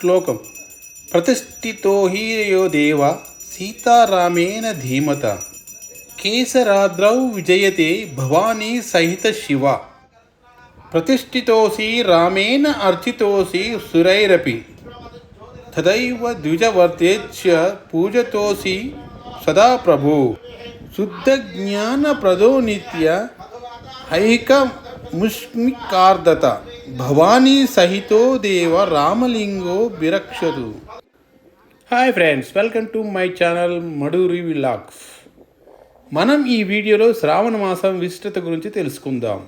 శ్లోకం. ప్రతిష్ఠితో హీరయో దేవ సీతారామేణ ధీమత. కేసరాద్రౌ విజయతే భవానీ సహిత శివ. ప్రతిష్ఠితోసి రామేణ అర్చితోసి సురైరపి. తదైవ ద్విజవర్తేచ్చ పూజతోసి సదా ప్రభు. శుద్ధ జ్ఞాన ప్రదో నిత్య ఐకముష్మికార్దత భవానీ సహితో దేవ రామలింగో బిరక్షదు hi friends welcome to my channel Madhuri vlogs మనం ఈ వీడియోలో శ్రావణ మాసం విశిష్టత గురించి తెలుసుకుందాం.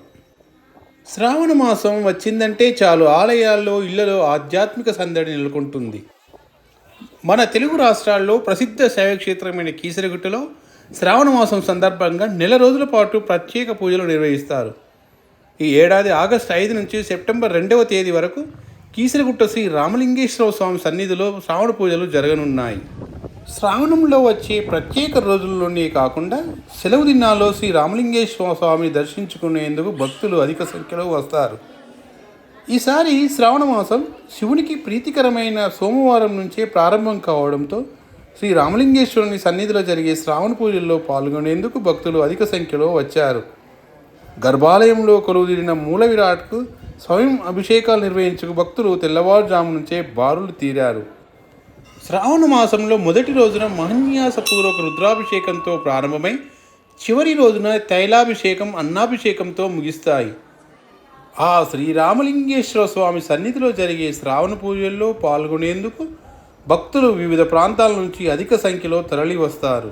శ్రావణ మాసం వచ్చిందంటే చాలు ఆలయాల్లో ఇళ్ళలో ఆధ్యాత్మిక సందడి నెలకొంటుంది. మన తెలుగు రాష్ట్రాల్లో ప్రసిద్ధ శైవక్షేత్రమైన కీసరగుట్టలో శ్రావణ మాసం సందర్భంగా నెల రోజుల పాటు ప్రత్యేక పూజలు నిర్వహిస్తారు. ఈ ఏడాది ఆగస్టు ఐదు నుంచి సెప్టెంబర్ రెండవ తేదీ వరకు కీసరగుట్ట శ్రీ రామలింగేశ్వర స్వామి సన్నిధిలో శ్రావణ పూజలు జరగనున్నాయి. శ్రావణంలో వచ్చే ప్రత్యేక రోజుల్లోనే కాకుండా సెలవు దినాల్లో శ్రీ రామలింగేశ్వర స్వామిని దర్శించుకునేందుకు భక్తులు అధిక సంఖ్యలో వస్తారు. ఈసారి శ్రావణ మాసం శివునికి ప్రీతికరమైన సోమవారం నుంచే ప్రారంభం కావడంతో శ్రీ రామలింగేశ్వరుని సన్నిధిలో జరిగే శ్రావణ పూజల్లో పాల్గొనేందుకు భక్తులు అధిక సంఖ్యలో వచ్చారు. గర్భాలయంలో కొలువుదీరిన మూల విరాట్కు స్వయం అభిషేకాలు నిర్వహించుకు భక్తులు తెల్లవారుజాము నుంచే బారులు తీరారు. శ్రావణ మాసంలో మొదటి రోజున మహన్యాసపూర్వక రుద్రాభిషేకంతో ప్రారంభమై చివరి రోజున తైలాభిషేకం అన్నాభిషేకంతో ముగిస్తాయి. ఆ శ్రీరామలింగేశ్వర స్వామి సన్నిధిలో జరిగే శ్రావణ పూజల్లో పాల్గొనేందుకు భక్తులు వివిధ ప్రాంతాల నుంచి అధిక సంఖ్యలో తరలి వస్తారు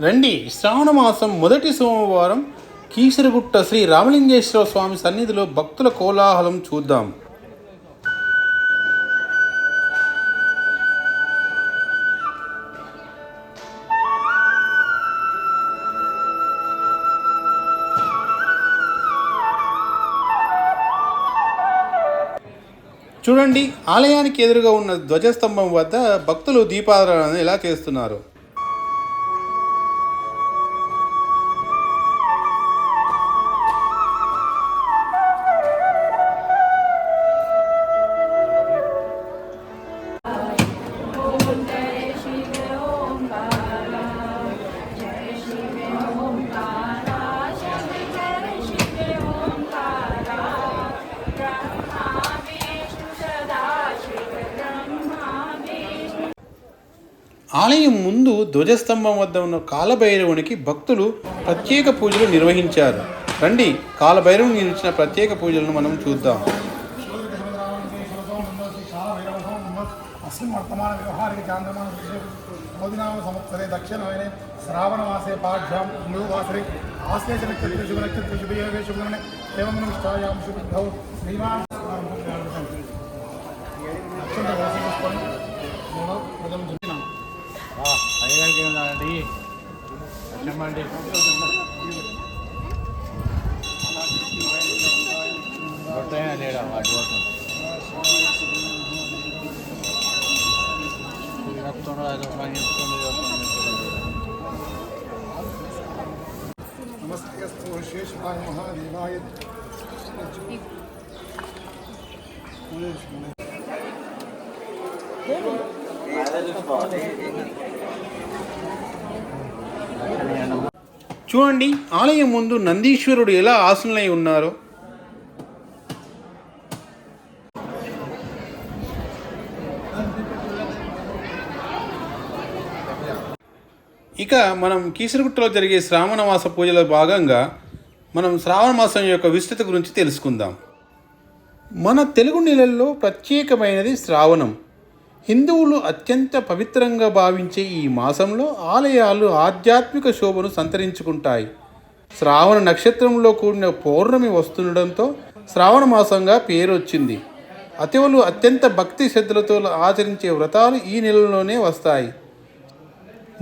రండి శ్రావణ మాసం మొదటి సోమవారం కీసరగుట్ట శ్రీ రామలింగేశ్వర స్వామి సన్నిధిలో భక్తుల కోలాహలం చూద్దాం. చూడండి ఆలయానికి ఎదురుగా ఉన్న ధ్వజస్తంభం వద్ద భక్తులు దీపారాధన ఎలా చేస్తున్నారు? ధ్వజస్తంభం వద్ద ఉన్న కాలభైరవునికి భక్తులు ప్రత్యేక పూజలు నిర్వహించారు. రండి కాలభైరవుని నిర్మించిన ప్రత్యేక పూజలను మనం చూద్దాం. వర్తమాన వ్యవహారికి చాంద్రమాన మోదినామ సంవత్సరే దక్షిణమైన శ్రావణమాసే పాఠ్యాం మూవాసరే ఆశ్లేష నక్షత్ర శుభ నక్షత్ర శుభయోగే శుభమణ ఏవం నిష్టాయాం శుభద్ధౌ శ్రీమాన్ అత్యంత मोदिनामसंवत्सरे दक्षिणवयने श्रावणमासे पाढ्यां गुरुवासरे आश्लेषनक्षत्रे शुभनक्षत्रे शुभयोगे शुभगमने एवं निष्ठायां शुभद्धौ श्रीमान् नमस्ते अस्तु शेषाय महादेवाय చూడండి ఆలయం ముందు నందీశ్వరుడు ఎలా ఆసనలై ఉన్నారో. ఇక మనం కీసరగుట్టలో జరిగే శ్రావణ మాస పూజలో భాగంగా మనం శ్రావణ మాసం యొక్క విస్తృత గురించి తెలుసుకుందాం. మన తెలుగు నెలల్లో ప్రత్యేకమైనది శ్రావణం. హిందువులు అత్యంత పవిత్రంగా భావించే ఈ మాసంలో ఆలయాలు ఆధ్యాత్మిక శోభను సంతరించుకుంటాయి. శ్రావణ నక్షత్రంలో కూడిన పౌర్ణమి వస్తుండడంతో శ్రావణ మాసంగా పేరు వచ్చింది అతివులు అత్యంత భక్తి శ్రద్ధలతో ఆచరించే వ్రతాలు ఈ నెలలోనే వస్తాయి.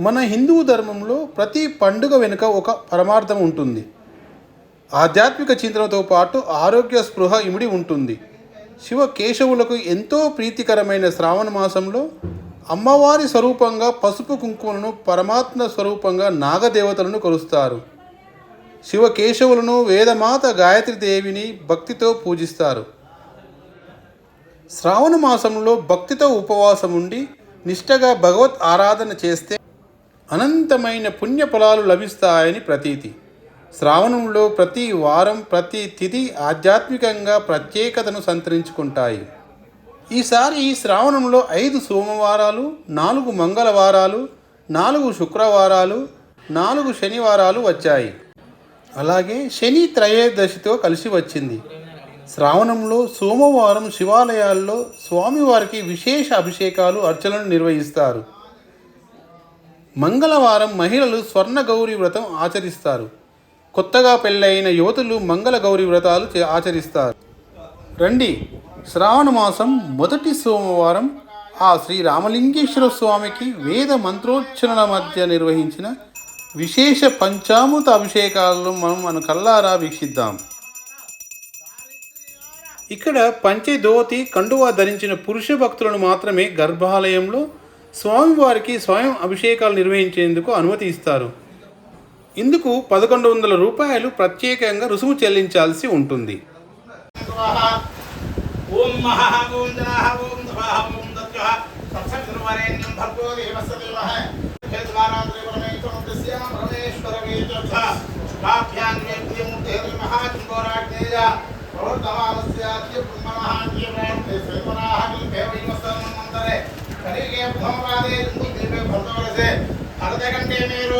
మన హిందూ ధర్మంలో ప్రతి పండుగ వెనుక ఒక పరమార్థం ఉంటుంది. ఆధ్యాత్మిక చింతనతో పాటు ఆరోగ్య స్పృహ ఇమిడి ఉంటుంది. శివ కేశవులకు ఎంతో ప్రీతికరమైన శ్రావణ మాసంలో అమ్మవారి స్వరూపంగా పసుపు కుంకుమలను పరమాత్మ స్వరూపంగా నాగదేవతలను కొలుస్తారు. శివకేశవులను వేదమాత గాయత్రి దేవిని భక్తితో పూజిస్తారు. శ్రావణ మాసంలో భక్తితో ఉపవాసం ఉండి నిష్టగా భగవత్ ఆరాధన చేస్తే అనంతమైన పుణ్య ఫలాలు లభిస్తాయని ప్రతీతి. శ్రావణంలో ప్రతి వారం ప్రతి తిథి ఆధ్యాత్మికంగా ప్రత్యేకతను సంతరించుకుంటాయి. ఈసారి ఈ శ్రావణంలో ఐదు సోమవారాలు నాలుగు మంగళవారాలు నాలుగు శుక్రవారాలు నాలుగు శనివారాలు వచ్చాయి. అలాగే శని త్రయోదశితో కలిసి వచ్చింది. శ్రావణంలో సోమవారం శివాలయాల్లో స్వామివారికి విశేష అభిషేకాలు అర్చనలు నిర్వహిస్తారు. మంగళవారం మహిళలు స్వర్ణ గౌరీ వ్రతం ఆచరిస్తారు. కొత్తగా పెళ్ళైన యువతులు మంగళ గౌరీ వ్రతాలు ఆచరిస్తారు. రండి. శ్రావణ మాసం మొదటి సోమవారం ఆ శ్రీ రామలింగేశ్వర స్వామికి వేద మంత్రోచ్చరణల మధ్య నిర్వహించిన విశేష పంచామృత అభిషేకాలను మనం మన కల్లారా వీక్షిద్దాం. ఇక్కడ పంచె కండువా ధరించిన పురుష భక్తులను మాత్రమే గర్భాలయంలో స్వామివారికి స్వయం అభిషేకాలు నిర్వహించేందుకు అనుమతి ఇస్తారు. ఇందుకు పదకొండు వందల రూపాయలు ప్రత్యేకంగా రుసుము చెల్లించాల్సి ఉంటుంది. కలిగే భూమరాదే భర్తవరసే అర్ధ గంటే మీరు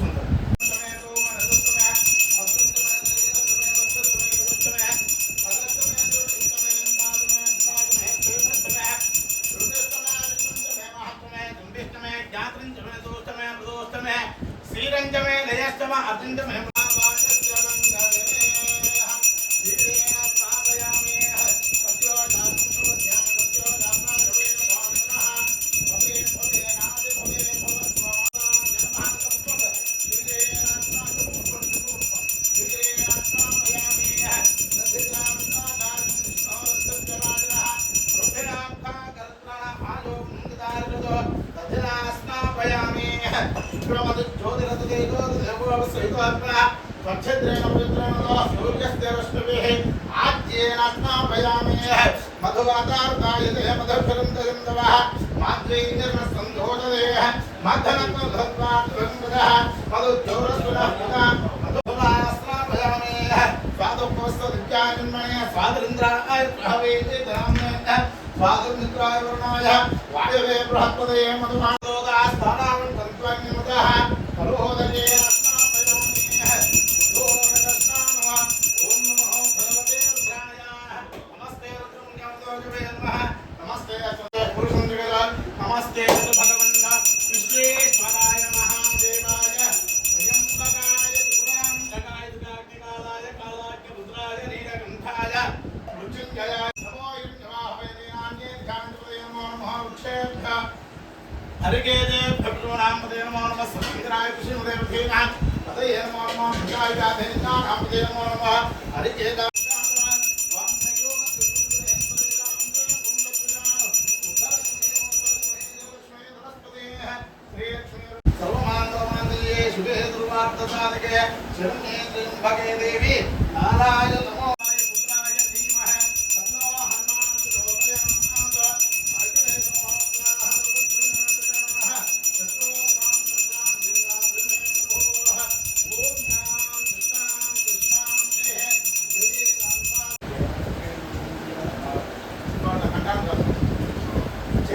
మధువాతార్దాయతే మధుకరం దగంధవః మాద్వైర్న సంధోదదేహ మధనత్వధత్వాత్వంగదః మధుజ్యోరస్వనః మధుభాస్నాభయామే స్వాదోపవస్తవిద్యాజన్మణే స్వాదరింద్రాయ ప్రహవేదితరామ్నే స్వాదమిత్రాయ వరుణాయ వాయవే బృహత్పదయే మధుమాదోదాస్థానాం తంత్వన్యమతః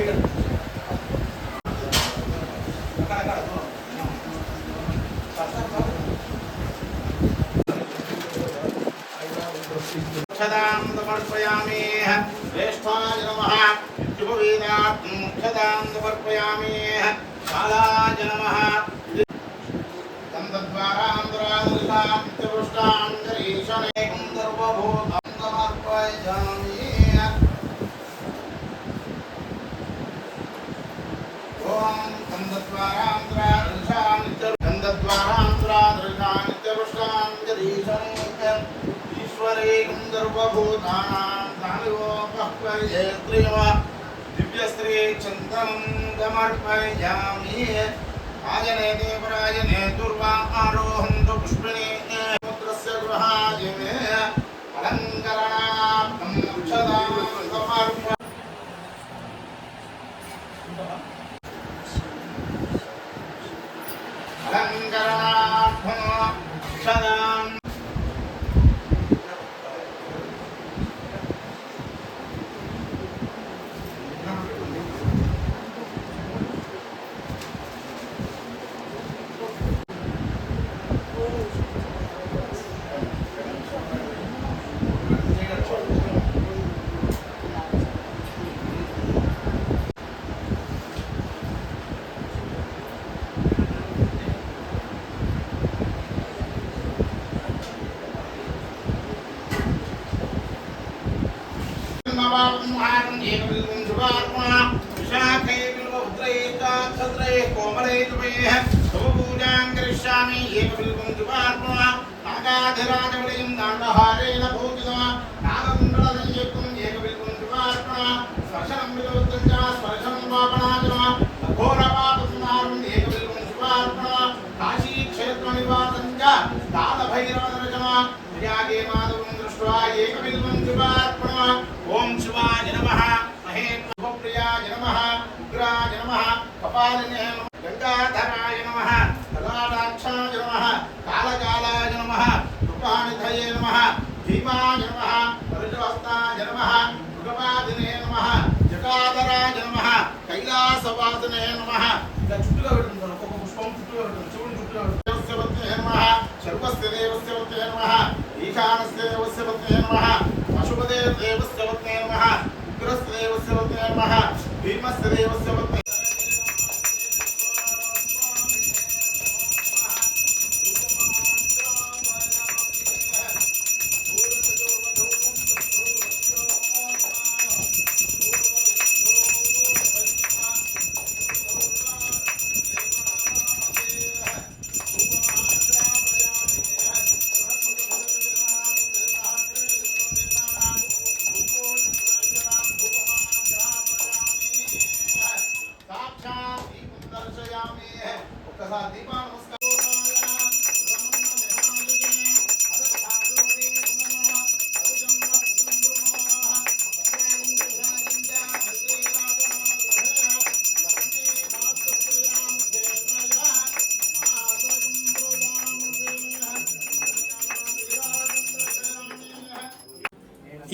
मुक्षदां समर्पयामेह। ज्येष्ठाय नमः। शुभवेदात् मुक्षदां समर्पयामेह। कालाय ह्रीं सर्वभूतानां दानयोपह्वयेत्रियवा दिव्यस्त्री चन्दनं गमर्पयामि आजने देवराजने दुर्वा आरोहन्तु पुष्पिणे पुत्रस्य गृहाजिने अलङ्करणार्थं क्षदां समर्प अलङ्करणार्थं क्षदां ఈశ్వరేకం సర్వభూతానాం దానివోపహ్వయేత్రియమ దివ్యశ్రీ చందనం సమర్పయామి ఆజనే దేవరాజనే దుర్వా ఆరోహంతు పుష్పిణే పుత్రస్య గృహాజనే అలంకరణార్థం క్షదాం సమర్ప అలంకరణార్థం క్షదాం కాశీక్షేత్రనివాసంజాలభైరవదర్శన మాధవం దృష్ట్వా కపాలినే గంగాధరాయ నమః కలాడాక్షాయ నమః కాలకాలాయ నమః కృపానిధయే నమః భీమాయ నమః పరుషవస్తాయ నమః మృగపాదినే నమః జటాధరాయ నమః కైలాసవాసనే నమః. ఇలా చుట్టుగా పెడుతుంటారు ఒక్కొక్క పుష్పం చుట్టుగా పెడుతుంది శివుని చుట్టుగా పెడుతుంది నమః సర్వస్య దేవస్య వత్తే నమః ఈశానస్య దేవస్య వత్తే నమః అశుభదే దేవస్య వత్తే నమః ఉగ్రస్య దేవస్య వత్తే నమః భీమస్య దేవస్య వత్తే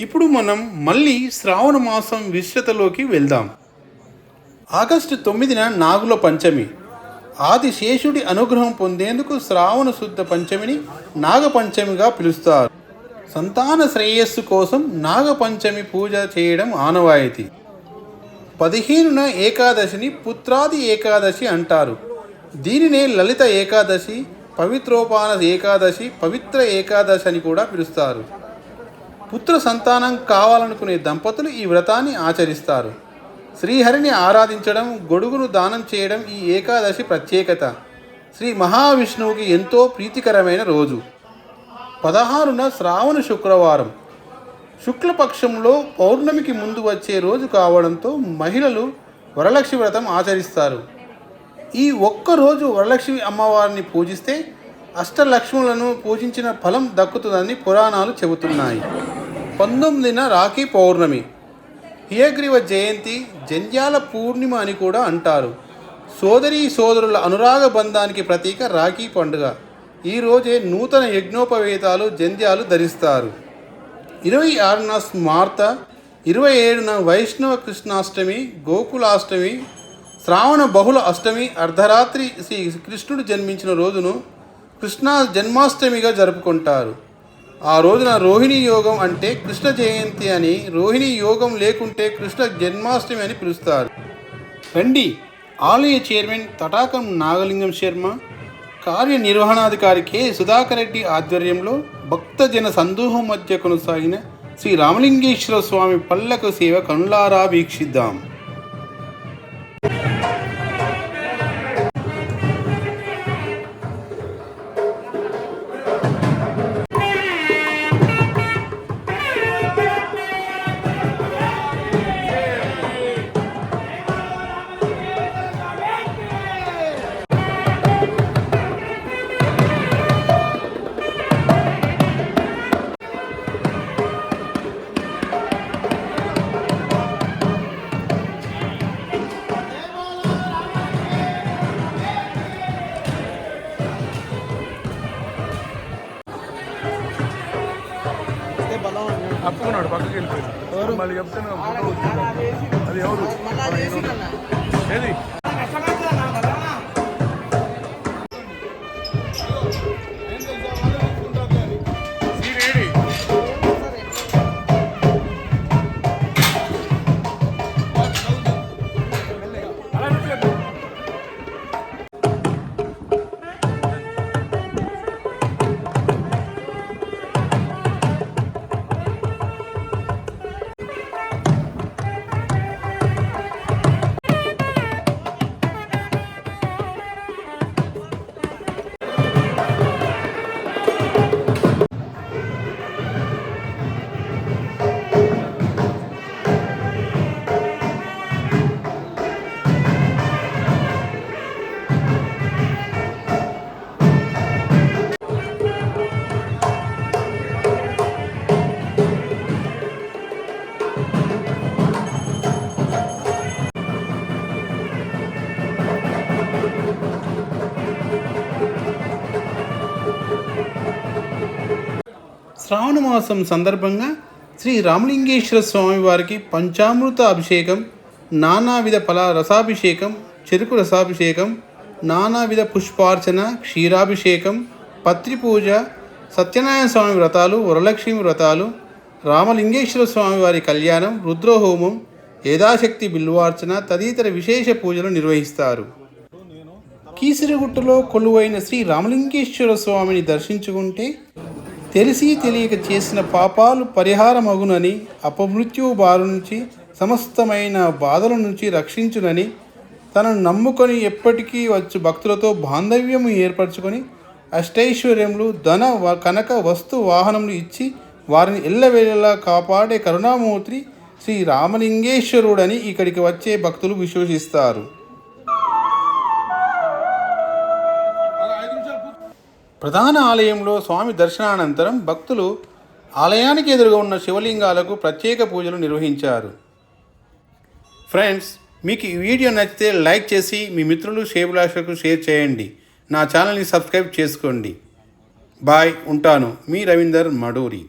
ఇప్పుడు మనం మళ్ళీ శ్రావణ మాసం విశ్వతలోకి వెళ్దాం. ఆగస్టు తొమ్మిదిన నాగుల పంచమి. ఆది శేషుడి అనుగ్రహం పొందేందుకు శ్రావణ శుద్ధ పంచమిని నాగపంచమిగా పిలుస్తారు. సంతాన శ్రేయస్సు కోసం నాగపంచమి పూజ చేయడం ఆనవాయితీ. పదిహేనున ఏకాదశిని పుత్రాది ఏకాదశి అంటారు. దీనినే లలిత ఏకాదశి పవిత్రోపాన ఏకాదశి పవిత్ర ఏకాదశి అని కూడా పిలుస్తారు. పుత్ర సంతానం కావాలనుకునే దంపతులు ఈ వ్రతాన్ని ఆచరిస్తారు. శ్రీహరిని ఆరాధించడం గొడుగును దానం చేయడం ఈ ఏకాదశి ప్రత్యేకత. శ్రీ మహావిష్ణువుకి ఎంతో ప్రీతికరమైన రోజు. పదహారున శ్రావణ శుక్రవారం. శుక్లపక్షంలో పౌర్ణమికి ముందు వచ్చే రోజు కావడంతో మహిళలు వరలక్ష్మి వ్రతం ఆచరిస్తారు. ఈ ఒక్క రోజు వరలక్ష్మి అమ్మవారిని పూజిస్తే అష్టలక్ష్ములను పూజించిన ఫలం దక్కుతుందని పురాణాలు చెబుతున్నాయి. పంతొమ్మిదిన రాఖీ పౌర్ణమి. హియగ్రీవ జయంతి జంధ్యాల పూర్ణిమ అని కూడా అంటారు. సోదరీ సోదరుల అనురాగ బంధానికి ప్రతీక రాఖీ పండుగ. ఈరోజే నూతన యజ్ఞోపవేతాలు జంధ్యాలు ధరిస్తారు. ఇరవై ఆరున స్మార్త ఇరవై ఏడున వైష్ణవ కృష్ణాష్టమి గోకులాష్టమి శ్రావణ బహుళ అష్టమి అర్ధరాత్రి శ్రీ కృష్ణుడు జన్మించిన రోజును కృష్ణ జన్మాష్టమిగా జరుపుకుంటారు. ఆ రోజున రోహిణి యోగం అంటే కృష్ణ జయంతి అని రోహిణి యోగం లేకుంటే కృష్ణ జన్మాష్టమి అని పిలుస్తారు. రండి ఆలయ చైర్మన్ తటాకం నాగలింగం శర్మ కార్యనిర్వహణాధికారి కె. సుధాకర్ రెడ్డి ఆధ్వర్యంలో భక్తజన సందోహం మధ్య కొనసాగిన శ్రీ రామలింగేశ్వర స్వామి పల్లకు సేవ కనులారా వీక్షిద్దాం. శ్రావణ మాసం సందర్భంగా శ్రీ రామలింగేశ్వర స్వామి వారికి పంచామృత అభిషేకం నానావిధ ఫల రసాభిషేకం చెరుకు రసాభిషేకం నానావిధ పుష్పార్చన క్షీరాభిషేకం పత్రి పూజ సత్యనారాయణ స్వామి వ్రతాలు వరలక్ష్మి వ్రతాలు రామలింగేశ్వర స్వామి వారి కళ్యాణం రుద్రహోమం యథాశక్తి బిల్వార్చన తదితర విశేష పూజలు నిర్వహిస్తారు. కీసిరగుట్టలో కొలువైన శ్రీ రామలింగేశ్వర స్వామిని దర్శించుకుంటే తెలిసి తెలియక చేసిన పాపాలు పరిహారమగునని అపమృత్యు బారు నుంచి సమస్తమైన బాధల నుంచి రక్షించునని తనను నమ్ముకొని ఎప్పటికీ వచ్చు భక్తులతో బాంధవ్యము ఏర్పరచుకొని అష్టైశ్వర్యములు ధన వ- కనక వస్తు వాహనములు ఇచ్చి వారిని ఎల్లవేళలా కాపాడే కరుణామూర్తి శ్రీ రామలింగేశ్వరుడని ఇక్కడికి వచ్చే భక్తులు విశ్వసిస్తారు. ప్రధాన ఆలయంలో స్వామి దర్శనానంతరం భక్తులు ఆలయానికి ఎదురుగా ఉన్న శివలింగాలకు ప్రత్యేక పూజలు నిర్వహించారు. ఫ్రెండ్స్ మీకు ఈ వీడియో నచ్చితే లైక్ చేసి మీ మిత్రులు షేబులాషకు షేర్ చేయండి. నా ఛానల్ని సబ్స్క్రైబ్ చేసుకోండి. బాయ్ ఉంటాను. మీ రవీందర్ మడూరి.